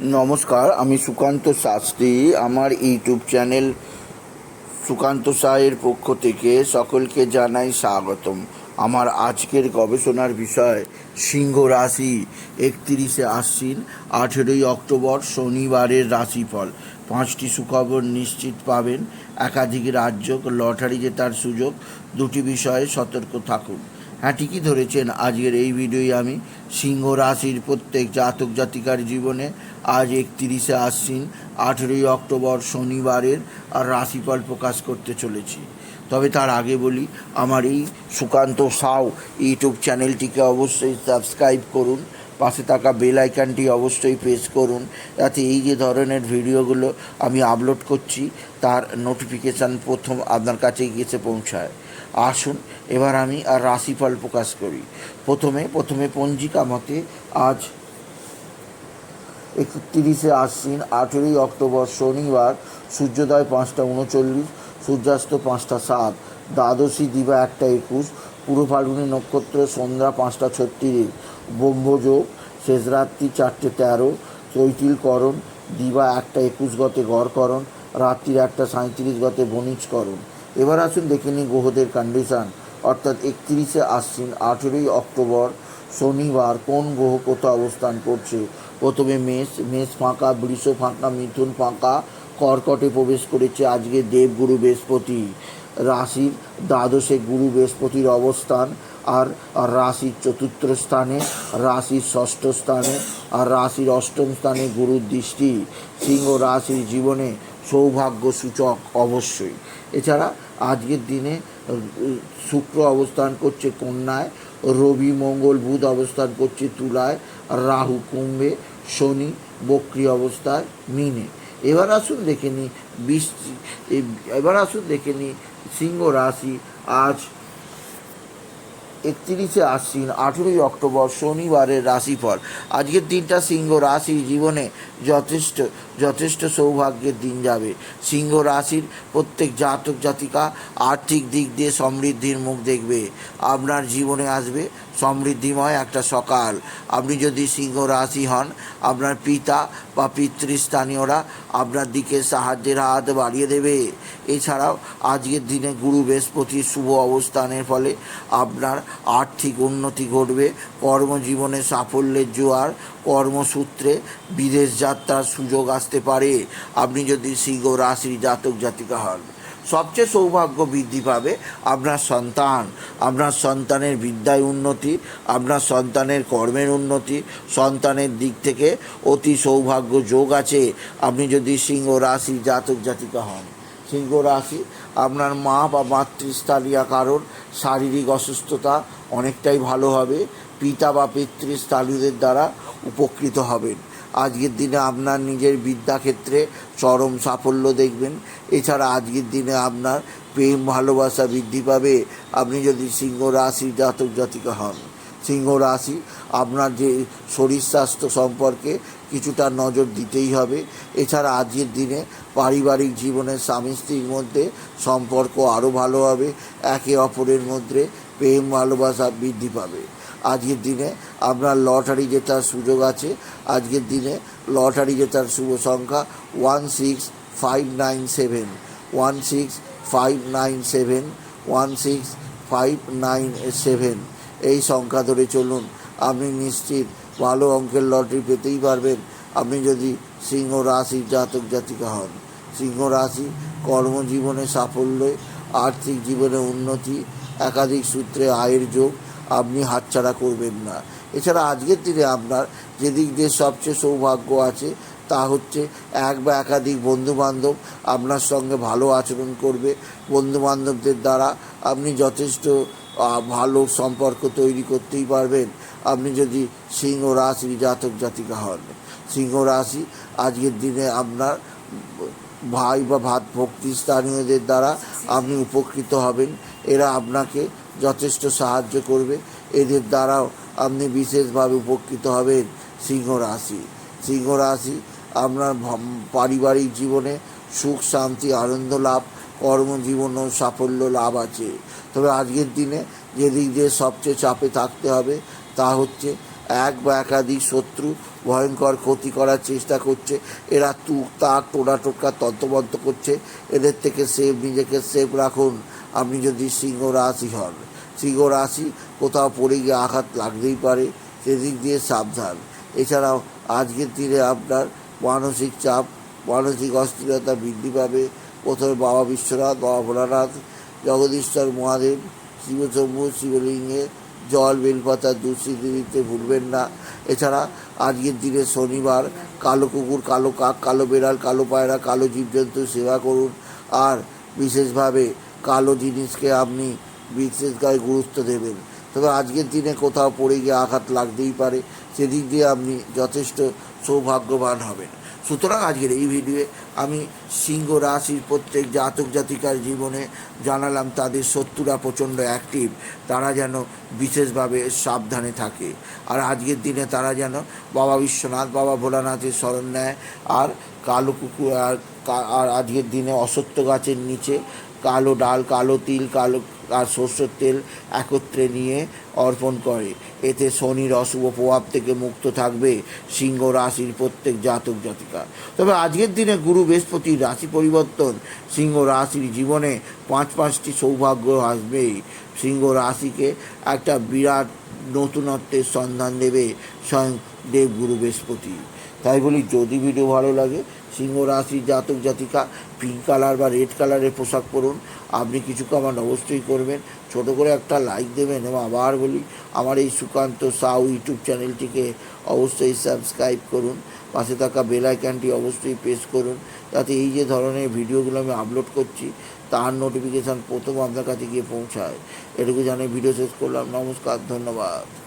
নমস্কার, আমি সুকান্ত শাস্ত্রী। আমার ইউটিউব চ্যানেল সুকান্ত সাহের পক্ষ থেকে সকলকে জানাই স্বাগতম। আমার আজকের গবেষণার বিষয়, সিংহ রাশি একত্রিশে আশ্বিন, আঠেরোই অক্টোবর, শনিবারের রাশিফল। পাঁচটি সুখবর নিশ্চিত পাবেন। একাধিক রাজ্য লটারি জেতার সুযোগ। দুটি বিষয়ে সতর্ক থাকুন। হ্যাঁ ঠিকই ধরেছেন। আজকের এই ভিডিওই আমি সিংহ রাশির প্রত্যেক জাতক জাতিকার জীবনে আজ একত্রিশে আশ্বিন, আঠেরোই অক্টোবর শনিবারের আর রাশিফল প্রকাশ করতে চলেছি। তবে তার আগে বলি, আমার এই সুকান্ত সাউ ইউটিউব চ্যানেলটিকে অবশ্যই সাবস্ক্রাইব করুন। পাশে থাকা বেল আইকনটি অবশ্যই প্রেস করুন, যাতে এই যে ধরনের ভিডিওগুলো আমি আপলোড করছি, তার নোটিফিকেশান প্রথম আপনার কাছে গিয়েছে পৌঁছায়। আসুন, এবার আমি আর রাশিফল প্রকাশ করি। প্রথমে প্রথমে পঞ্জিকা মতে আজ একত্রিশে আশ্বিন, আঠেরোই অক্টোবর শনিবার, সূর্যোদয় পাঁচটা উনচল্লিশ, সূর্যাস্ত পাঁচটা সাত, দ্বাদশী দিবা একটা একুশ পূর্ব ফাল্গুনী নক্ষত্র, সন্ধ্যা পাঁচটা ছত্রিশ, ব্রহ্মযোগ শেষ রাত্রি চারটে তেরো, চৈতিলকরণ, দিবা একটা একুশ গতে গড়করণ, রাত্রির একটা সাঁত্রিশ গতে বণিজকরণ। এবার আসুন দেখে নিই গ্রহদের কন্ডিশন অর্থাৎ একত্রিশে আশ্বিন, আঠেরোই অক্টোবর, শনিবার কোন গ্রহ কোথাও অবস্থান করছে? প্রথমে মেষ মেষ ফাঁকা, বৃষ ফাঁকা, মিথুন ফাঁকা, কর্কটে প্রবেশ করেছে আজকে দেবগুরু বৃহস্পতি। রাশির দ্বাদশে গুরু বৃহস্পতির অবস্থান, আর রাশির চতুর্থ স্থানে, রাশির ষষ্ঠ স্থানে, আর রাশির অষ্টম স্থানে গুরুর দৃষ্টি। সিংহ রাশির জীবনে সৌভাগ্য সূচক অবশ্যই। এছাড়া আজকের দিনে, শুক্র অবস্থান করছে কন্যায়, রবি, মঙ্গল, বুধ অবস্থান করছে তুলায়, রাহু, কুম্ভে, শনি, বক্রি অবস্থায়, মিনে। এবার আসুন দেখে নিই, বৃষ্টি এবার আসুন দেখে নিই সিংহ রাশি আজ একত্রিশে আশ্বিন, আঠেরোই অক্টোবর শনিবারের রাশিফল। আজকের দিনটা সিংহ রাশির জীবনে যথেষ্ট যথেষ্ট সৌভাগ্যের দিন যাবে। সিংহ রাশির প্রত্যেক জাতক জাতিকা আর্থিক দিক দিয়ে সমৃদ্ধির মুখ দেখবে। আপনার জীবনে আসবে সমৃদ্ধিময় একটা সকাল। আপনি যদি সিংহ রাশি হন, আপনার পিতা বা পিতৃস্থানীয়রা আপনার দিকে সাহায্যের হাত বাড়িয়ে দেবে। এছাড়াও আজকের দিনে গুরু বৃহস্পতির শুভ অবস্থানের ফলে আপনার আর্থিক উন্নতি ঘটবে। কর্মজীবনে সাফল্যের জোয়ার, কর্মসূত্রে বিদেশ যাত্রার সুযোগ আসতে পারে। আপনি যদি সিংহ রাশির জাতক জাতিকা হন। সবচেয়ে সৌভাগ্য বৃদ্ধি পাবে আপনার সন্তান। আপনার সন্তানের বিদ্যায় উন্নতি আপনার সন্তানের কর্মের উন্নতি, সন্তানের দিক থেকে অতি সৌভাগ্য যোগ আছে। আপনি যদি সিংহ রাশি জাতক জাতিকা হন, সিংহ রাশি আপনার মা বা মাতৃস্থানীয় কারোর শারীরিক অসুস্থতা অনেকটাই ভালো হবে, পিতা বা পিতৃস্থানীয়দের দ্বারা উপকৃত হবেন। আজকের দিনে আপনার নিজের বিদ্যাক্ষেত্রে চরম সাফল্য দেখবেন। এছাড়া আজকের দিনে আপনার প্রেম, ভালোবাসা বৃদ্ধি পাবে। আপনি যদি সিংহ রাশি জাতক জাতিকা হন, সিংহ রাশি আপনার যে শরীর স্বাস্থ্য সম্পর্কে কিছুটা নজর দিতেই হবে। এছাড়া আজকের দিনে পারিবারিক জীবনে স্বামী স্ত্রীর মধ্যে সম্পর্ক আরও ভালো হবে। একে অপরের মধ্যে প্রেম, ভালোবাসা বৃদ্ধি পাবে। আজকের দিনে আপনার লটারি জেতার সুযোগ আছে। আজকের দিনে লটারি জেতার শুভ সংখ্যা one six five nine seven one six five nine seven one six five nine seven এই সংখ্যা ধরে চলুন, আপনি নিশ্চিত ভালো অঙ্কের লটারি পেতেই পারবেন। আপনি যদি সিংহ রাশির জাতক জাতিকা হন, সিংহ রাশি কর্মজীবনে সাফল্য, আর্থিক জীবনে উন্নতি, একাধিক সূত্রে আয়ের যোগ আপনি হাতছাড়া করবেন না। এছাড়া আজকের দিনে আপনার যেদিক দিয়ে সবচেয়ে সৌভাগ্য আছে, তা হচ্ছে এক বা একাধিক বন্ধুবান্ধব আপনার সঙ্গে ভালো আচরণ করবে। বন্ধুবান্ধবদের দ্বারা আপনি যথেষ্ট ভালো সম্পর্ক তৈরি করতেই পারবেন। আপনি যদি সিংহ রাশির জাতক জাতিকা হন, সিংহ রাশি আজকের দিনে আপনার ভাই বা ভাত ভক্তি স্থানীয়দের দ্বারা আপনি উপকৃত হবেন। এরা আপনাকে যথেষ্ট সাহায্য করবে। এদের দ্বারাও আপনি বিশেষভাবে উপকৃত হবেন সিংহ রাশি। সিংহ রাশি আপনার পারিবারিক জীবনে সুখ, শান্তি, আনন্দ লাভ, কর্মজীবন ও সাফল্য লাভ আছে। তবে আজকের দিনে যেদিক দিয়ে সবচেয়ে চাপে থাকতে হবে তা হচ্ছে এক বা একাধিক শত্রু ভয়ঙ্কর ক্ষতি করার চেষ্টা করছে। এরা তুক, তাক, টোনা, টোটকা তন্ত্রবন্ত করছে। এদের থেকে সেফ নিজেকে সেফ রাখুন। আপনি যদি সিংহ রাশি হন, সিংহ রাশি কোথাও পড়ে গিয়ে আঘাত লাগতেই পারে। সেদিক দিয়ে সাবধান। এছাড়াও আজকের দিনে আপনার মানসিক চাপ, মানসিক অস্থিরতা বৃদ্ধি পাবে। প্রথমে বাবা বিশ্বনাথ, বাবা ভোলানাথ, জগদীশ্বর মহাদেব, শিবশম্ভু, শিবলিঙ্গে জল, বেলপাতা দুঃস্থিতি দিতে ভুলবেন না। এছাড়া আজকের দিনে শনিবার, কালো কুকুর, কালো কাক, কালো বেড়াল, কালো পায়রা, কালো জীবজন্তু সেবা করুন। আর বিশেষভাবে কালো জিনিসকে আপনি বিশেষভাবে গুরুত্ব দেবেন। তবে আজকের দিনে কোথাও পড়ে গিয়ে আঘাত লাগতেই পারে। সেদিক দিয়ে আপনি যথেষ্ট সৌভাগ্যবান হবেন। সুতরাং আজকের এই ভিডিওয়ে আমি সিংহ রাশির প্রত্যেক জাতক জাতিকার জীবনে জানালাম তাদের শত্রুরা প্রচণ্ড অ্যাক্টিভ তারা যেন বিশেষভাবে সাবধানে থাকে। আর আজকের দিনে তারা যেন বাবা বিশ্বনাথ, বাবা ভোলানাথের স্মরণ নেয়, আর কালো কুকুর, আর আজকের দিনে অসত্য গাছের নিচে কালো ডাল, কালো তিল, কালো আর সর্ষের তেল একত্রে নিয়ে অর্পণ করে। এতে শনির অশুভ প্রভাব থেকে মুক্ত থাকবে সিংহ রাশির প্রত্যেক জাতক জাতিকা। তবে আজকের দিনে গুরু বৃহস্পতির রাশি পরিবর্তন। সিংহ রাশির জীবনে পাঁচ পাঁচটি সৌভাগ্য আসবেই। সিংহ রাশিকে একটা বিরাট নতুনত্বের সন্ধান দেবে স্বয়ং দেবগুরু বৃহস্পতি। তাই বলি, যদি ভিডিও ভালো লাগে সিংহ রাশি, জাতক, জাতিকা পিঙ্ক কালার বা রেড কালারের পোশাক পরুন। আপনি কিছু কমান অবশ্যই করবেন। ছোট করে একটা লাইক দেবেন এবং আবার বলি, আমার এই সুকান্ত সাউ ইউটিউব চ্যানেলটিকে অবশ্যই সাবস্ক্রাইব করুন। পাশে থাকা বেল আইকনটি অবশ্যই প্রেস করুন। যাতে এই যে ধরনের ভিডিওগুলো আমি আপলোড করছি, তার নোটিফিকেশান প্রথম আপনার কাছে গিয়ে পৌঁছায়। এটুকু জানিয়ে ভিডিও শেষ করলাম। নমস্কার, ধন্যবাদ।